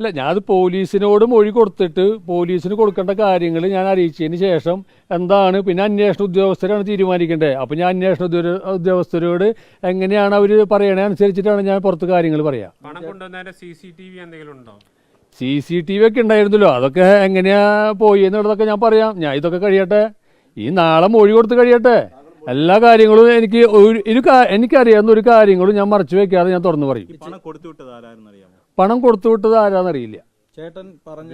അല്ല ഞാനത് പോലീസിനോട് മൊഴി കൊടുത്തിട്ട് പോലീസിന് കൊടുക്കേണ്ട കാര്യങ്ങൾ ഞാൻ അറിയിച്ചതിന് ശേഷം എന്താണ് പിന്നെ അന്വേഷണ ഉദ്യോഗസ്ഥരാണ് തീരുമാനിക്കേണ്ടത്. അപ്പോൾ ഞാൻ അന്വേഷണ ഉദ്യോ- ഉദ്യോഗസ്ഥരോട് എങ്ങനെയാണ് അവർ പറയണേ അനുസരിച്ചിട്ടാണ് ഞാൻ പുറത്ത് കാര്യങ്ങൾ പറയാം. സി സി ടി വി എന്തെങ്കിലും ഉണ്ടോ? സി സി ടി വി ഒക്കെ ഉണ്ടായിരുന്നല്ലോ അതൊക്കെ എങ്ങനെയാ പോയി എന്നുള്ളതൊക്കെ ഞാൻ പറയാം. ഞാൻ ഇതൊക്കെ കഴിയട്ടെ. ഈ നാളെ മൊഴി കൊടുത്ത് കഴിയട്ടെ. എല്ലാ കാര്യങ്ങളും എനിക്ക് ഒരു എനിക്കറിയാവുന്ന ഒരു കാര്യങ്ങളും ഞാൻ മറച്ചു വെക്കാതെ ഞാൻ തുറന്നു പറയും. പണം കൊടുത്തു വിട്ടത് ആരാന്നറിയില്ല. ചേട്ടൻ പറഞ്ഞ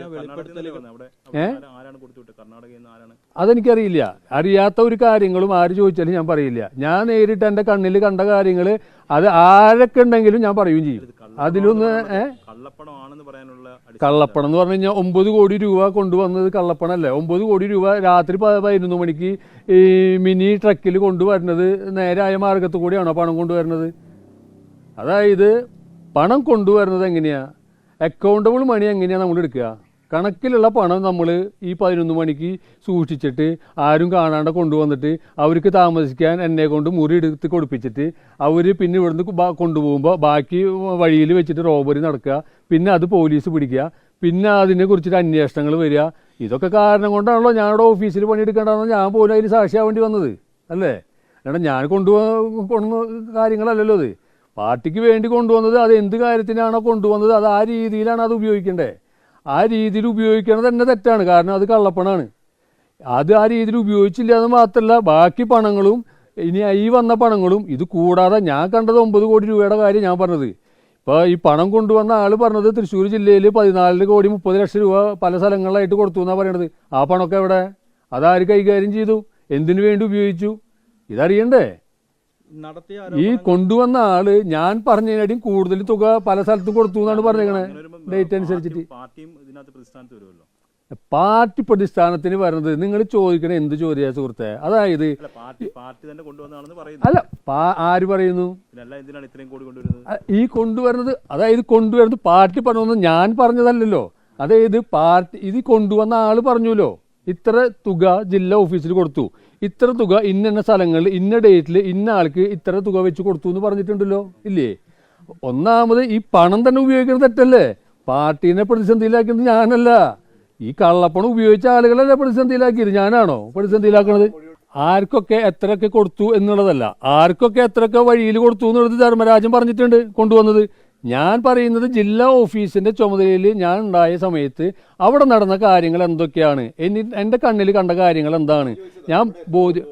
അതെനിക്കറിയില്ല. അറിയാത്ത ഒരു കാര്യങ്ങളും ആര് ചോദിച്ചാലും ഞാൻ പറയില്ല. ഞാൻ നേരിട്ട് എന്റെ കണ്ണിൽ കണ്ട കാര്യങ്ങൾ അത് ആരൊക്കെ ഉണ്ടെങ്കിലും ഞാൻ പറയുകയും ചെയ്യും. അതിലൊന്ന് കള്ളപ്പണം ആണെന്ന് പറയാനുള്ള അടിസ്ഥാനം കള്ളപ്പണം എന്ന് പറഞ്ഞു കഴിഞ്ഞാൽ ഒമ്പത് കോടി രൂപ കൊണ്ടുവന്നത് കള്ളപ്പണല്ലേ ഒമ്പത് കോടി രൂപ രാത്രി പതിനൊന്ന് മണിക്ക് ഈ മിനി ട്രക്കിൽ കൊണ്ടുവരുന്നത് നേരായ മാർഗത്തിൽ കൂടിയാണോ പണം കൊണ്ടുവരുന്നത്? അതായത് പണം കൊണ്ടുവരുന്നത് എങ്ങനെയാണ് അക്കൗണ്ടബിൾ മണി എങ്ങനെയാണ് നമ്മൾ എടുക്കുക? കണക്കിലുള്ള പണം നമ്മൾ ഈ പതിനൊന്ന് മണിക്ക് സൂക്ഷിച്ചിട്ട് ആരും കാണാണ്ട് കൊണ്ടുവന്നിട്ട് അവർക്ക് താമസിക്കാൻ എന്നെ കൊണ്ട് മുറി എടുത്ത് കൊടുപ്പിച്ചിട്ട് അവർ പിന്നെ ഇവിടുന്ന് കൊണ്ടുപോകുമ്പോൾ ബാക്കി വഴിയിൽ വെച്ചിട്ട് റോബറി നടക്കുക. പിന്നെ അത് പോലീസ് പിടിക്കുക. പിന്നെ അതിനെ കുറിച്ചിട്ട് അന്വേഷണങ്ങൾ വരിക. ഇതൊക്കെ കാരണം കൊണ്ടാണല്ലോ ഞാനിവിടെ ഓഫീസിൽ പണിയെടുക്കേണ്ടതെന്ന് ഞാൻ പോലും അതിന് സാക്ഷിയാവേണ്ടി വന്നത്. അല്ലേ? അല്ലാണ്ട് ഞാൻ കൊണ്ടുപോകുന്ന കാര്യങ്ങളല്ലല്ലോ അത് പാർട്ടിക്ക് വേണ്ടി കൊണ്ടുവന്നത് അത് എന്ത് കാര്യത്തിനാണോ കൊണ്ടുവന്നത് അത് ആ രീതിയിലാണ് അത് ഉപയോഗിക്കേണ്ടത് ആ രീതിയിൽ ഉപയോഗിക്കുന്നത് തന്നെ തെറ്റാണ്. കാരണം അത് കള്ളപ്പണമാണ് അത് ആ രീതിയിൽ ഉപയോഗിച്ചില്ല എന്ന് മാത്രമല്ല ബാക്കി പണങ്ങളും ഇനി ഈ വന്ന പണങ്ങളും ഇത് കൂടാതെ ഞാൻ കണ്ടത് ഒമ്പത് കോടി രൂപയുടെ കാര്യം ഞാൻ പറഞ്ഞത്. ഇപ്പോൾ ഈ പണം കൊണ്ടുവന്ന ആൾ പറഞ്ഞത് തൃശ്ശൂർ ജില്ലയിൽ പതിനാല് കോടി മുപ്പത് ലക്ഷം രൂപ പല സ്ഥലങ്ങളിലായിട്ട് കൊടുത്തു എന്നാണ് പറയണത്. ആ പണമൊക്കെ എവിടെ? അതാര് കൈകാര്യം ചെയ്തു? എന്തിനു വേണ്ടി ഉപയോഗിച്ചു? ഇതറിയണ്ടേ? ഈ കൊണ്ടുവന്ന ആൾ ഞാൻ പറഞ്ഞതിനടിയും കൂടുതൽ തുക പല സ്ഥലത്തും കൊടുത്തു എന്നാണ് പറഞ്ഞേക്കണേ. ഡേറ്റ് അനുസരിച്ചിട്ട്. പാർട്ടി പ്രതിസ്ഥാനത്തിന് വരുന്നത് നിങ്ങൾ ചോദിക്കണ എന്ത് ചോദ്യ സുഹൃത്തെ? അതായത് അല്ല ആര് പറയുന്നു? ഈ കൊണ്ടുവരുന്നത് അതായത് കൊണ്ടുവരുന്നത് പാർട്ടി പറഞ്ഞൊന്നും ഞാൻ പറഞ്ഞതല്ലല്ലോ. അതായത് പാർട്ടി ഇത് കൊണ്ടുവന്ന ആൾ പറഞ്ഞല്ലോ. ഇത്ര തുക ജില്ലാ ഓഫീസിൽ കൊടുത്തു. ഇത്ര തുക ഇന്ന സ്ഥലങ്ങളിൽ ഇന്ന ഡേറ്റിൽ ഇന്ന ആൾക്ക് ഇത്ര തുക വെച്ച് കൊടുത്തു എന്ന് പറഞ്ഞിട്ടുണ്ടല്ലോ. ഇല്ലേ? ഒന്നാമത് ഈ പണം തന്നെ ഉപയോഗിക്കുന്നത് തെറ്റല്ലേ? പാർട്ടീനെ പ്രതിസന്ധിയിലാക്കുന്നത് ഞാനല്ല. ഈ കള്ളപ്പണം ഉപയോഗിച്ച ആളുകളല്ലേ പ്രതിസന്ധിയിലാക്കിയത്? ഞാനാണോ പ്രതിസന്ധിയിലാക്കുന്നത് ആർക്കൊക്കെ എത്രയൊക്കെ കൊടുത്തു എന്നുള്ളതല്ല. ആർക്കൊക്കെ എത്രയൊക്കെ വഴിയിൽ കൊടുത്തു എന്നുള്ളത് ധർമ്മരാജൻ പറഞ്ഞിട്ടുണ്ട് കൊണ്ടുവന്നത്. ഞാൻ പറയുന്നത് ജില്ലാ ഓഫീസിന്റെ ചുമതലയിൽ ഞാൻ ഉണ്ടായ സമയത്ത് അവിടെ നടന്ന കാര്യങ്ങൾ എന്തൊക്കെയാണ്? എനി എന്റെ കണ്ണിൽ കണ്ട കാര്യങ്ങൾ എന്താണ്? ഞാൻ ബോധ്യ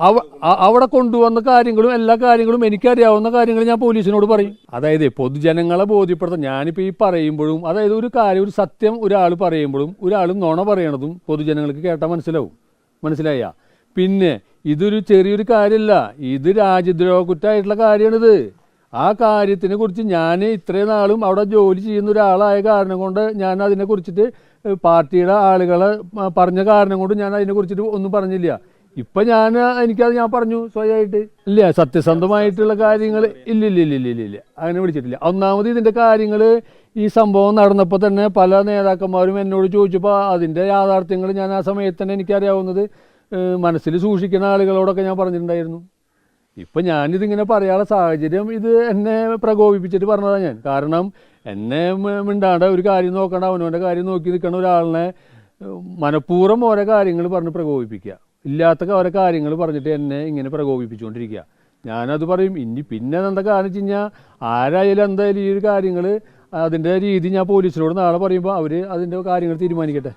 അവ- അവിടെ കൊണ്ടുവന്ന കാര്യങ്ങളും എല്ലാ കാര്യങ്ങളും എനിക്കറിയാവുന്ന കാര്യങ്ങൾ ഞാൻ പോലീസിനോട് പറയും. അതായത് പൊതുജനങ്ങളെ ബോധ്യപ്പെടുത്താൻ ഞാനിപ്പോൾ ഈ പറയുമ്പോഴും അതായത് ഒരു കാര്യം ഒരു സത്യം ഒരാൾ പറയുമ്പോഴും ഒരാൾ നുണ പറയണതും പൊതുജനങ്ങൾക്ക് കേട്ടാൽ മനസ്സിലാവും. മനസ്സിലായ? പിന്നെ ഇതൊരു ചെറിയൊരു കാര്യമല്ല ഇത് രാജ്യദ്രോഹ കുറ്റമായിട്ടുള്ള കാര്യമാണിത് ആ കാര്യത്തിനെ കുറിച്ച് ഞാൻ ഇത്രയും നാളും അവിടെ ജോലി ചെയ്യുന്ന ഒരാളായ കാരണം കൊണ്ട് ഞാൻ അതിനെ കുറിച്ചിട്ട് പാർട്ടിയുടെ ആളുകളെ പറഞ്ഞ കാരണം കൊണ്ട് ഞാൻ അതിനെ കുറിച്ചിട്ട് ഒന്നും പറഞ്ഞില്ല. ഇപ്പൊ ഞാൻ എനിക്കത് ഞാൻ പറഞ്ഞു സ്വയമായിട്ട്. ഇല്ല സത്യസന്ധമായിട്ടുള്ള കാര്യങ്ങൾ ഇല്ല ഇല്ല ഇല്ല അങ്ങനെ വിളിച്ചിട്ടില്ല. ഒന്നാമത് ഇതിന്റെ കാര്യങ്ങൾ ഈ സംഭവം നടന്നപ്പോൾ തന്നെ പല നേതാക്കന്മാരും എന്നോട് ചോദിച്ചപ്പോൾ അതിന്റെ യാഥാർത്ഥ്യങ്ങൾ ഞാൻ ആ സമയത്ത് തന്നെ എനിക്കറിയാവുന്നത് മനസ്സിൽ സൂക്ഷിക്കുന്ന ആളുകളോടൊക്കെ ഞാൻ പറഞ്ഞിട്ടുണ്ടായിരുന്നു. ഇപ്പൊ ഞാനിതിങ്ങനെ പറയാനുള്ള സാഹചര്യം ഇത് എന്നെ പ്രകോപിപ്പിച്ചിട്ട് പറഞ്ഞതാണ് ഞാൻ. കാരണം എന്നെ മിണ്ടാണ്ട് ഒരു കാര്യം നോക്കണ്ട അവനവന്റെ കാര്യം നോക്കി നിൽക്കുന്ന ഒരാളിനെ മനഃപൂർവം ഓരോ കാര്യങ്ങൾ പറഞ്ഞ് പ്രകോപിപ്പിക്കുക. ഇല്ലാത്ത ഓരോ കാര്യങ്ങൾ പറഞ്ഞിട്ട് എന്നെ ഇങ്ങനെ പ്രകോപിപ്പിച്ചുകൊണ്ടിരിക്കുക. ഞാനത് പറയും ഇനി പിന്നെ എന്താ കാരണം വെച്ച് കഴിഞ്ഞാൽ ആരായാലും എന്തായാലും ഈ ഒരു കാര്യങ്ങൾ അതിന്റെ രീതി ഞാൻ പോലീസിനോട് നാളെ പറയുമ്പോൾ അവർ അതിന്റെ കാര്യങ്ങൾ തീരുമാനിക്കട്ടെ.